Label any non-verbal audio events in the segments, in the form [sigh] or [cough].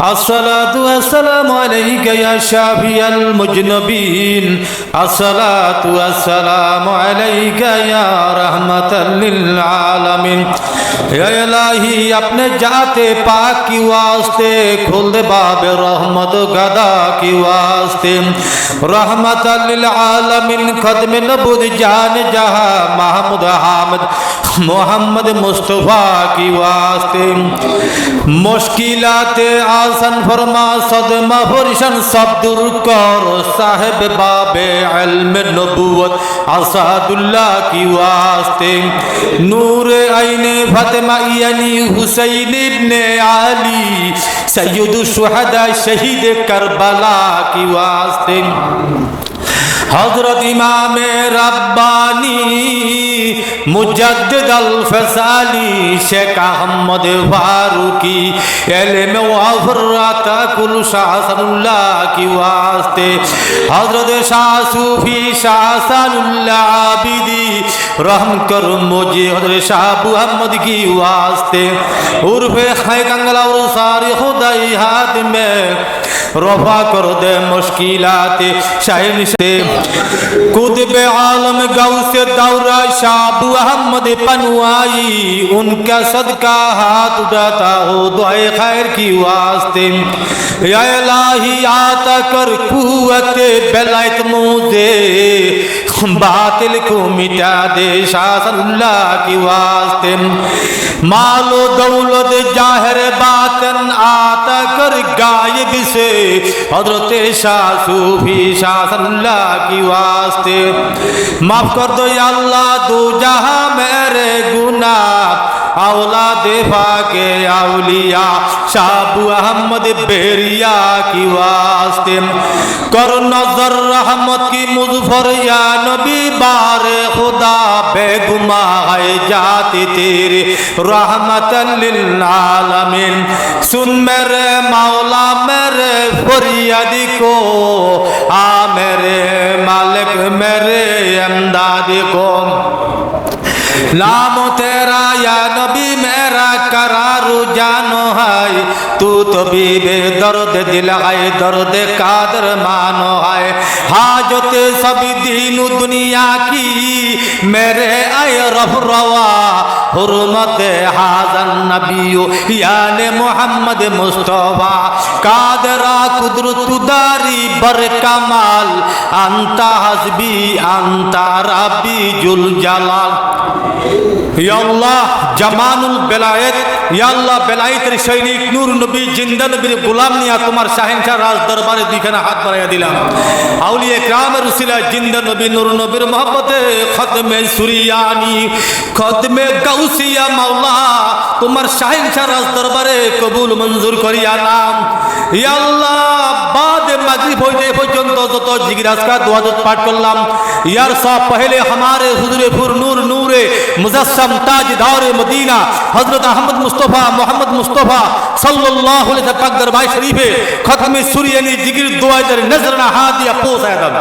الصلاة والسلام عليك يا شافي المجنبين الصلاة والسلام عليك يا رحمة للعالمين يا إلهي اپنے جاتے پاک کی واسطے کھل دے باب رحمت گدا کی واسطے رحمت للعالمین خدم نبود جان جہاں محمود حامد محمد مصطفیٰ کی واسطے۔ مشکلات آسن فرما، صدمہ فرشن صدر کور صاحب باب علم نبوت اسعد اللہ کی واسطے۔ نور عین فاطمہ یعنی حسین ابن علی، سید الشہدہ شہید کربلا کی واسطے۔ حضرت امام ربانی، مجدد الفصالی شیخ احمد فاروقی، علم و افرات کل شاہ صلی اللہ کی واسطے، حضرت شاہ صوفی، شاہ صلی اللہ عابدی، رحم کر مجھے حضرت شاہ ابو محمد کی واسطے، عرف خیقنگلہ اور ساری خدای حاد میں رفا کر دے مشکلات شاہن سے قد بے عالم گو سے دورہ شاہ احمد پنوائی، ان کا صدقہ ہاتھ اٹھاتا ہو، دعائے خیر کی واسطے۔ یا الہی آتا کر قوت بلائت موزے۔ बातिल को मिटा दे शासनुल्लाह की वास्ते मालो दौलत जाहिर बातन आता कर गायब से हजरत शाह सूफी शासनुल्लाह की वास्ते माफ कर दो या अल्लाह दो जहां मेरे गुनाह আওলা দেবা কে আউলিয়া সাবু আহমদ বেরিয়া কি ওয়াস্তে। কর নজর রহমত কি মুজফর, ইয়া নবী বারে খুদা, বেগুমা হয় জাতি তেরে, রহমতন লিল আলামিন সুন মেরে মাওলা, মেরে ফরিয়াদি কো, আ মেরে মালিক, মেরে এমদাদি কো। নাম তেরা, ইয়া জানো হাই তু তো বিবে দরদ দিল হাই দরদ কাদর মানো হাই হাজত সবি দিন দুনিয়া কি মেরে আয় রফ রওয়া حرمت حاضر نبی یان محمد مصطفیٰ قادرہ قدرت داری بر کمال انتا حسبی انتا ربی جل جلال আল্লাহ, জামানুল বেলায়েত আল্লাহ বেলায়েতের সৈনিক, নূর নবী, জিন্দা নবীর গোলাম নিয়া তোমার শাহেনশাহ রাজ দরবারে দুইখানা হাত বাড়াইয়া দিলাম। আউলিয়া গ্রামের উসিলা জিন্দা নবী, নূর নবীর মোহাম্মতে খতমে কবুল মঞ্জুর করিয়া নাম। পর্যন্ত যত জিগিরাজকা পাঠ করলাম। ইয়ার সব পহলে হামারে হুজুরে ফুর নূর নূর হুজুরে মুজাসম তাজ দাওরে মদিনা হজরত আহমদ মুস্তফা, মোহাম্মদ মুস্তফা সাল্লাহ পাক দরবার শরীফে খতমে সুরিয়ানি জিগির দোয়াজার নজর না হাত দিয়া পৌঁছায় দাম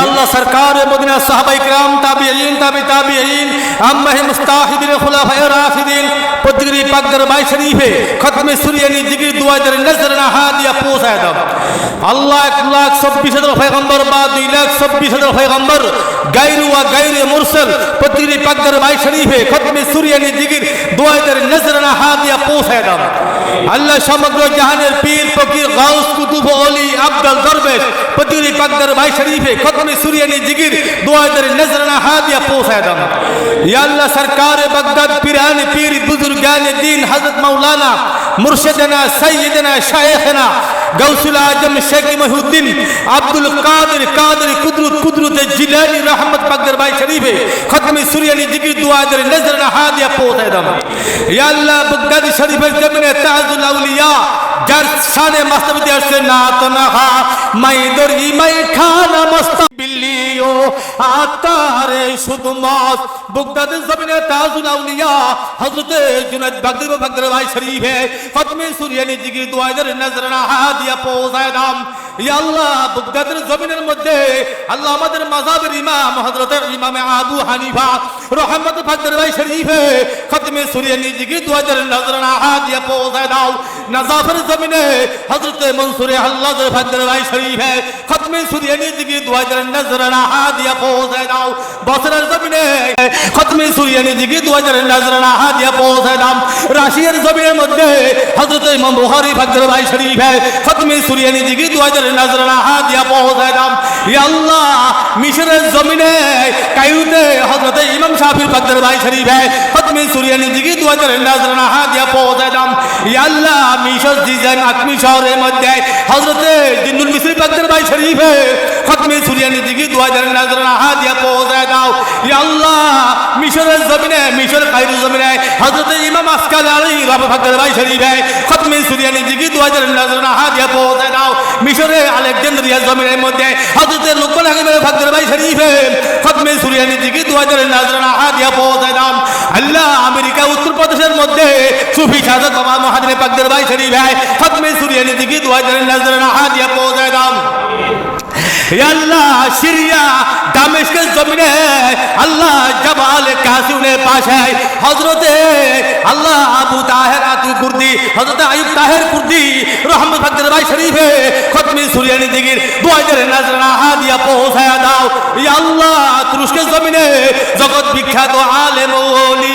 আল্লাহ সরকার মদিনা সাহাবাই کرام তাবিঈন তাবি তাবিঈন আম্মাহ মুস্তাহিদিন খুলাফায়ে রাশিদিন প্রতিগরি পাক দরবার শরীফে খতমে সুরিয়ানি জিকির দোয়া যারা নজর না হা দিয়া পৌঁছায় দাও। আল্লাহ এক লাখ চব্বিশ হাজার পয়গম্বর বা দুই লাখ চব্বিশ হাজার পয়গম্বর, গাইরু ওয়া গাইরে মুরসাল প্রতিগরি পাক দরবার শরীফে খতমে সুরিয়ানি জিকির দোয়া যারা নজর না হা দিয়া পৌঁছায় দাও। আল্লাহ সমগ্র জাহানের পীর, ফকির, গাউস, কুতুব, অলি, আব্দাল, দরবেশ প্রতিগরি পাক দরবার শরীফে খতমে সুরিয়ানি জিকির দোয়া যারা নজর না হা দিয়া পৌঁছায় দাও। ইয়া আল্লাহ সরকার বাগদাদ পীরান পীর বুজুর্গান দ্বীন হযরত মাওলানা মুর্শিদনা সৈয়দনা শায়েখনা গৌসুল আজম, শেখ মহিউদ্দিন, আব্দুল কাদের কাদের কুদরত কুদরত জিলানি রহমত পাকদের ভাই শরীফে খতমে সুরিয়ানি জিকির দুয়াদের নজর না হাদিয়া পৌঁছায় দাম ইয়া আল্লাহ বাগদাদ শরীফের জমিনে তাজুল আউলিয়া, যার শানে মাস্তাবিতে আসছে, না তো না হা, মাই দরি মাই খানা মস্তা বিল্লিও আতারে শুধু মস বুগদাদ জমিনে তাজুল আউলিয়া হযরত জুনাদ বাগদাদ বাগদাদ ভাই শরীফে খতমে সুরিয়ানি জিকির দুয়াদের নজর না হাদিয়া পৌঁছায় দাম ইয়া আল্লাহ বুগদাদের জমিনের মধ্যে আল্লাহ আমাদের মাযহাবের ইমাম হযরত ইমাম আবু হানিফা রহমত ফাকর ভাই শরীফে খতমে সুরিয়ানি জিগি দুয়াদের নজরানা হাদিয়া পৌঁছায় দাও নজাফের জমিনে হযরত মনসুরে আল্লাহ ফাকর ভাই শরীফে খতমে সুরিয়ানি জিগি দুয়াদের নজরানা হাদিয়া পৌঁছায় দাও বছরের জমিনে খতমে সুরিয়ানি জিগি দুয়াদের নজরানা হাদিয়া পৌঁছায় দাও রাশিয়ার জমিনের মধ্যে হযরত ইমাম বুখারী ফাকর ভাই শরীফে খতমে সুরিয়ানি জিগি দুয়াদের নজরানা হাদিয়া পৌঁছায় দাও ইয়া আল্লাহ মিশরের জমিনে কায়ুতে হযরত ইমাম শাফির ফাকর ভাই শরীফে খতমে সুরিয়ানি জিগি দুয়াদের নজরানা হাদিয়া পৌঁছায় দাও ইয়া আল্লাহ মিশর জিজান আকমি শহরের মধ্যে হযরত জিন্নুল মিসরি ফাকর ভাই শরীফে খতমে সুরিয়ানি জিগি দুয়াদের নজরানা হাদিয়া পৌঁছায় দাও ইয়া আল্লাহ মিশরের জমিনে মিশর কায়রু জমিনে হযরত ইমাম আসকাল আলী রাব ফাকর ভাই শরীফে খতমে সুরিয়ানি জিগি দুয়াদের নজরানা হাদিয়া পৌঁছায় দাও মিশরে আলেকজান্দ্রিয়া জমিনের মধ্যে হযরত লুকমান হাকিমের ফাকর ভাই শরীফে খতমে সুরিয়ানি জিগি দুয়াদের নজরানা হাদিয়া পৌঁছায় দাও আল্লাহ আমেরিকা, উত্তরপ্রদেশের মধ্যে সুফি সাধক বাবা মহাদিনে পাকদের ভাই শরীফে খতমে সুরিয়ানি জিগি দুয়াদের নজরানা হাদিয়া পৌঁছায় দাম। আল্লাহ, সিরিয়া, দামেস্কের জমিনে আল্লাহ জবাল কাসিমের পাশে হজরতে আল্লাহ আবু তাহের আতু কুর্দি হজরত আইব তাহের কুর্দি রহমত ফাকর ভাই শরীফে খতমি সুরিয়ানি দিগির দুয়াইদের নাজরানা হাদিয়া পৌঁছায়া দাও। ইয়া আল্লাহ, তুরস্কের জমিনে জগৎ বিখ্যাত আলেম ওলি।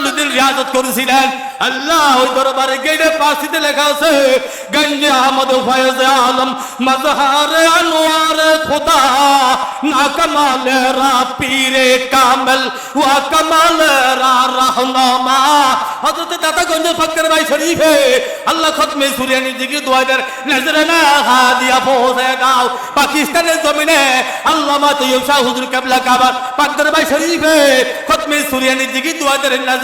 সল্লুদ্দিন রিয়াজত করেছিলেন। আল্লাহ ওই দরবারে গেটে পাশিতে লেখা আছে, গঞ্জে আহমদ ফয়েজ আলম মজহার আনোয়ার খুদা, না কমাল রা পীরে কামল, ওয়া কমাল রা রহনুমা। হযরত দাতাগঞ্জ ফকর ভাই শরীফে আল্লাহ খতমে সুরিয়ানি জিগি দুয়াদের নজরানা হাদিয়া পৌঁছে দাও, পাকিস্তানের জমিনে আল্লামা তৈয়ব শাহ হুজুর কাবলা কাবার। পাকদর ভাই শরীফে খতমে সুরিয়ানি জিগি দুয়াদের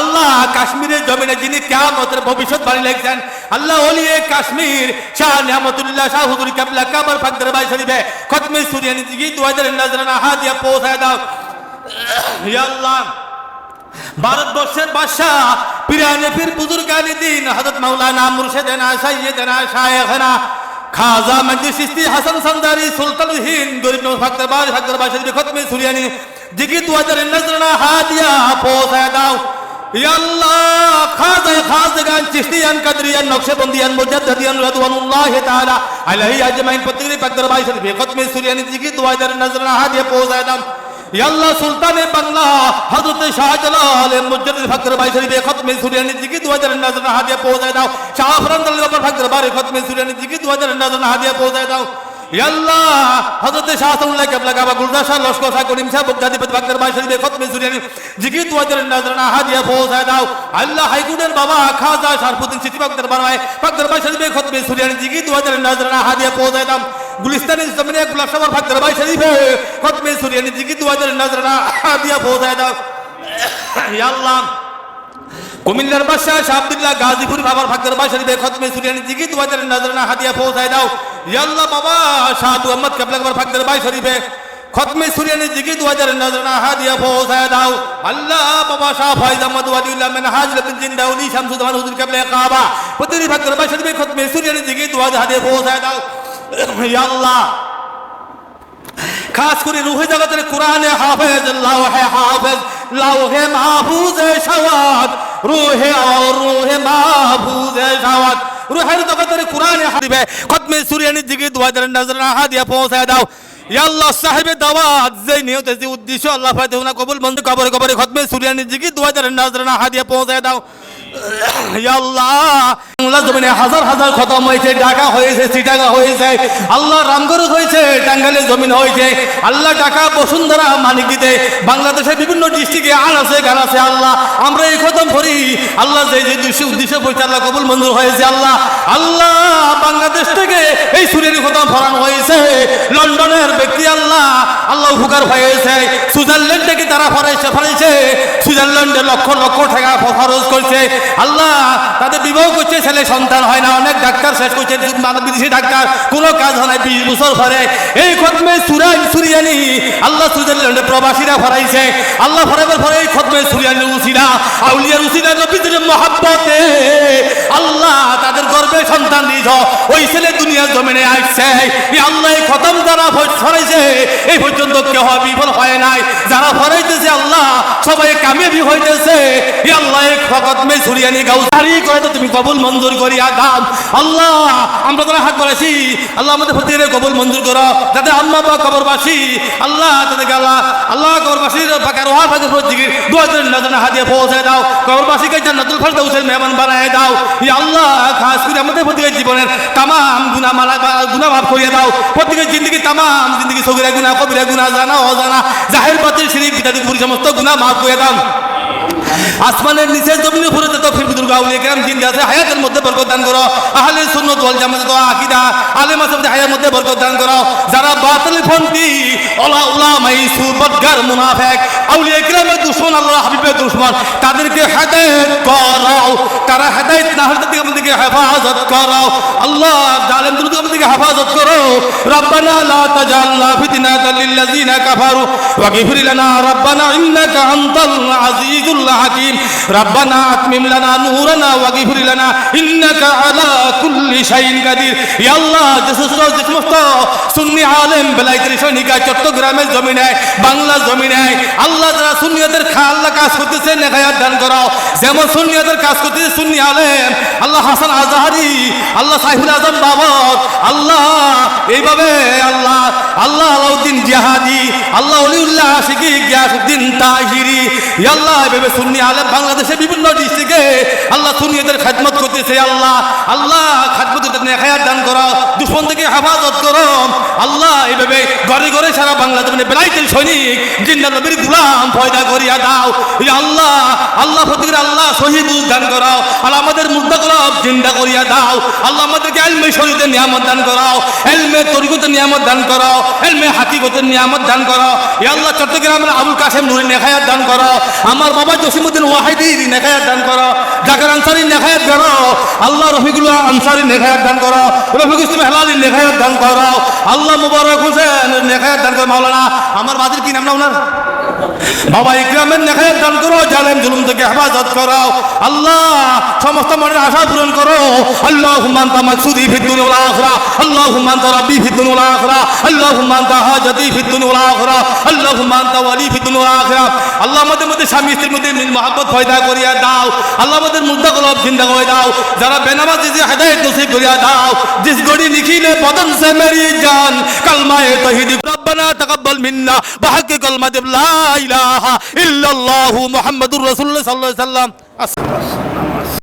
আল্লাহ কাশ্মীরের জমিনে যিনি কেয়ামতের ভবিষ্যৎবাণী লিখছেন, আল্লাহ ওলিয়ে কাশ্মীর, শাহ নিয়ামতুল্লাহ শাহ হুজুর কাবলা কাবার ফাকদার ভাই শরীফে খতমে সুরিয়ানি নজরানা পৌঁছায় দাও। আল্লাহ, ভারতবর্ষের বাদশাহ দিন মাওলানা খাজা মজলিস হাসান সন্দারি, সুলতান হিন্দ, গরিব ফাকর বাজ শরীফ খতমে সুরিয়ানি জিগি দুয়াদের নজরানা হাদিয়া পৌঁছায় দাও ইয়া আল্লাহ খাজা খাজগান চিশতিয়ান কাদরিয়ান নকশবন্দিয়ান মুজাদ্দিদিয়ান রাদওয়ানুল্লাহ তাআলা আলাইহি আজমাইন প্রত্যেকটি ফাকর বাজ শরীফ খতমে সুরিয়ানি জিগি দুয়াদের নজরানা হাদিয়া পৌঁছায় দাও ইয়াল্লাহ সুলতানে বাংলা হযরত শাহজালাল মুজাদ্দিদ ফকর ভাই শরীফে খতমে সুরিয়ানি জিকি 2000 নজর হাদিয়া পৌঁছায় দাও শাহ ফরন্দল বাবার ফকর বারে খতমে সুরিয়ানি জিকি 2000 নজর হাদিয়া পৌঁছায় দাও ইয়াল্লাহ, হযরত শাহ সাল্লাল্লাহ কাবলা কাবা গুলজার শাহ, লস্কর শাহ, করিম শাহ বগদাদি ফকর ভাই শরীফে খতমে সুরিয়ানি জিকি 2000 নজর হাদিয়া পৌঁছায় দাও। আল্লাহ হাইকুনের বাবা খাজা শারফুদ্দিন সিটি ফকর বারওয়ায় ফকর ভাই শরীফে খতমে সুরিয়ানি জিকি 2000 নজর হাদিয়া পৌঁছায় দাও। গুলিস্তানের জমিনে গুলাব শাহ ফকর ভাই শরীফে খতমে সুরিয়ানি জিকি 2000 নজরানা হাদিয়া পৌঁছায় দাও। [coughs] আল্লাহ কুমিল্লার বাদশাহ শাহ আব্দুল্লাহ গাজীপুর বাবার ভাই শরীফে খতমে সুরিয়ানি জিকি 2000 নজরানা হাদিয়া পৌঁছায় দাও। ইয়া আল্লাহ বাবা, শাহ আহমদ কাবলা বাবার ফাকর ভাই শরীফে খতমে সুরিয়ানি জিকি 2000 নজরানা হাদিয়া পৌঁছায় দাও। আল্লাহ বাবা, শাহ ফাইজ আহমদ ওয়ালিউল্লাহ মেনহাজ লবিন জিন্দাউলি শামসুদ্দান হুজুর কাবলা কাবা। প্রতিটি ফাকর ভাই শরীফে খতমে সুরিয়ানি জিকি 2000 হাদিয়া পৌঁছায় দাও। ইয়া আল্লাহ খাস করে রুহে জগতের কোরআনে হাফেজ, লাওহে হাফেজ, লাওহে মাহফুজে শাওয়াত। রুহে আর রুহে মাহফুজে শাওয়াত। রুহের জগতের কোরআনে হাদিবে। খতমে সুরিয়ানি দিকে দুয়াদের নজর হাদিয়া পৌঁছায় দাও। ইয়া আল্লাহ সাহেবে দাওয়াত, যে নিয়তে যে উদ্দেশ্য আল্লাহ ফায়দা কবুল বন্ধ কবরে কবরে খতমে সুরিয়ানি দিকে দুয়াদের নজর হাদিয়া পৌঁছায় দাও। [coughs] খতম হয়েছে, ঢাকা হয়েছে আল্লাহ রামগড় হয়েছে, টাঙ্গাইলের জমিন হয়েছে, আল্লাহ ঢাকা, বসুন্ধরা মানিকিতে বাংলাদেশের বিভিন্ন ডিস্ট্রিক্টে আর আছে, গান আছে, আল্লাহ, আমরা এই খতম করি। আল্লাহ যে উদ্দেশ্যে পৌঁছে কবুল মঞ্জুর হয়েছে, আল্লাহ আল্লাহ, বাংলাদেশ থেকে এই সুরের খতম ফরানো হয়েছে। লন্ডনের ব্যক্তি আল্লাহ আল্লাহ উপকার হয়েছে সুইজারল্যান্ড থেকে তারা ফরাইছে ফরাইছে। সুইজারল্যান্ডে লক্ষ লক্ষ টাকা খরচ করছে। আল্লাহ তাদের বিবাহ করছে, ছেলে সন্তান হয় না, অনেক ডাক্তার শেষ করছে বিদেশি ডাক্তার, কোনো কাজ হয় না, বিশ বছর পরে এই খতমে সুরাই সুরিয়ানি, আল্লাহ সুইজারল্যান্ডে প্রবাসীরা ফরাইছে আল্লাহ ফরাইবার পরে এই খতমে সুরিয়ানি উসিরা, আউলিয়ার উসিরা নবীদের মহাব্বতে, আল্লাহ সন্তান দিয়েছ ওই ছেলে দুনিয়ার জমিনে আসছে। আল্লাহ খতম যারা ফরাইছে এই পর্যন্ত কেউ বিফল হয় নাই। যারা ফরাইতেছে আল্লাহ, সবাই কামিয়াবি হইতেছে। এই আল্লাহ খতমে সুরিয়ানি গাউ সারি করে তো তুমি কবুল মঞ্জুর করিয়া আল্লাহ, আমরা তোরা হাত আল্লাহ আমাদের প্রতিদিনে কবুল মঞ্জুর করো। যাতে আম্মা বা কবরবাসী, আল্লাহ তাদেরকে আল্লাহ আল্লাহ কবরবাসীর পাকা রোহা ফাঁকে প্রতিদিন দোয়া করে নজনে হাতিয়ে পৌঁছে দাও। কবরবাসীকে জান্নাতুল ফারদাউসের মেহমান বানায় দাও। আল্লাহ, খাস করে আমাদের প্রত্যেকের জীবনের তামাম গুনা মালা গুনা ভাব করিয়া দাও। প্রত্যেকের জিন্দগি তামাম জিন্দগি সগিরা গুনা কবিরা গুনা জানা, অজানা, জাহের পাতির শিরিক ইত্যাদি পুরী সমস্ত গুনা মাফ করিয়া দাও। আসমানের নিচে জমিনের উপরে যত ফিরবি দুর্গা, উলিয়া কেরাম জিন্দা আছে, হায়াতের মধ্যে বরকত দান করো। আহলে সুন্নাত ওয়াল জামাত তো আকীদা, আলেম আছে হায়াতের মধ্যে বরকত দান করো। যারা বাতিল ফন্তি ওলা উলামাই সুবতগার মুনাফিক, আউলিয়া কেরামের দুশমন আল্লাহ হাবিবের দুশমন, তাদেরকে হেদায়েত করো তারা হেদায়েত না হলে তাদেরকে আমাদেরকে হেফাজত করো আল্লাহ জালেম দুর্গ আমাদেরকে হেফাজত করো। রব্বানা লা তাজালনা ফিতনাতাল লিল্লাযিনা কাফারু, ওয়াগফির লানা রব্বানা ইন্নাকা আনতাল আজিজুল হাকিম, রব্বানা আতমিম লানা নূরানা ওয়াগফির লানা, ইন্নাকা আলা কুল্লি শাইইন কাদির। ইয়া আল্লাহ, যে সমস্ত সুন্নি আলেম বেলাইতের সৈনিকা চট্টগ্রামের জমিনে বাংলা জমিনে আল্লাহ যারা সুন্নিয়তের খা, আল্লাহ কাজ করতেছে, নেখায়াত দান করাও। যেমন সুন্নিয়তের কাজ করতেছে সুন্নি আলেম, আল্লাহ হাসান আজাহারি, আল্লাহ সাইফুল আজম বাবর আল্লাহ, এইভাবে আল্লাহ আল্লাহ আলাউদ্দিন জিহাদি, আল্লাহ অলিউল্লাহ আশিকি গিয়াসউদ্দিন তাহিরি। আল্লাহ, এভাবে সুন্নি আলেম বাংলাদেশের বিভিন্ন ডিস্ট্রিক্টে আল্লাহ সুন্নিয়তের খেদমত করতেছে, আল্লাহ আল্লাহ নেখায়াত দান করো, দুশ্মন থেকে হেফাজত করো। আল্লাহ, এইভাবে ঘরে ঘরে সারা বাংলা জমিনে বেলাইতের সৈনিক জিন্দা নবীর গুলাম পয়দা করিয়া দাও। আল্লাহ আল্লাহ ফতির আল্লাহ শহীদ দান করাও আল্লাহ আমাদের মুদ্রা করাও জিন্দা করিয়া দাও। আল্লাহ আমাদেরকে এলমে শহীদের নিয়ামত দান করাও এলমে তরিকতের নিয়ামত দান করাও এলমে হাকিকতের নিয়ামত দান করাও আল্লাহ চট্টগ্রামের আবুল কাসেম নুরি নেখায়াত দান করো। আমার বাবা জসিমুদ্দিন ওয়াহিদির নেখায়াত দান করো, জাকার আনসারির নেখায়াত করো, আল্লাহ রফিকুল্লাহ আনসারির নেখায়াত দান করো রফিক ইসলাম হেলালির নেখায়াত দান করো, আল্লাহ মুবারক হোসেন নেখায়াত দান করো, মাওলানা, আমার বাজির কি নাম না ওনার? বাবা ইকরামের নেখায়াত দান করো, জালেম জুলুম থেকে হেফাজত আল্লাহ, সমস্ত মনের আশা পূরণ করো। আল্লাহ হুমান ফিদ্দুন ওয়াল আখিরা। আল্লাহ হুমান রাব্বি ফিদ্দুন ওয়াল আখিরা। আল্লাহ হুমান হাজাতি ফিদ্দুন ওয়াল আখিরা। আল্লাহ হুমান ফিদ্দুন ওয়াল আখিরা। আল্লাহ আমাদের মধ্যে স্বামী স্ত্রীর মধ্যে মহাব্বত পয়দা করিয়া দাও। আল্লাহ আমাদের মুদ্রা কলব জিন্দা করে দাও। যারা বেনামাজ যে হেদায়েত নসিব করিয়া দাও। জিস গড়ি সে মেরি জান। কালমায়ে তহিদ রব্বানা তাকাব্বাল মিন্না বাহাক্কি কলমা লা ইলাহা ইল্লাল্লাহু মুহাম্মাদুর রাসূলুল্লাহ সাল্লাল্লাহু আলাইহি ওয়াসাল্লাম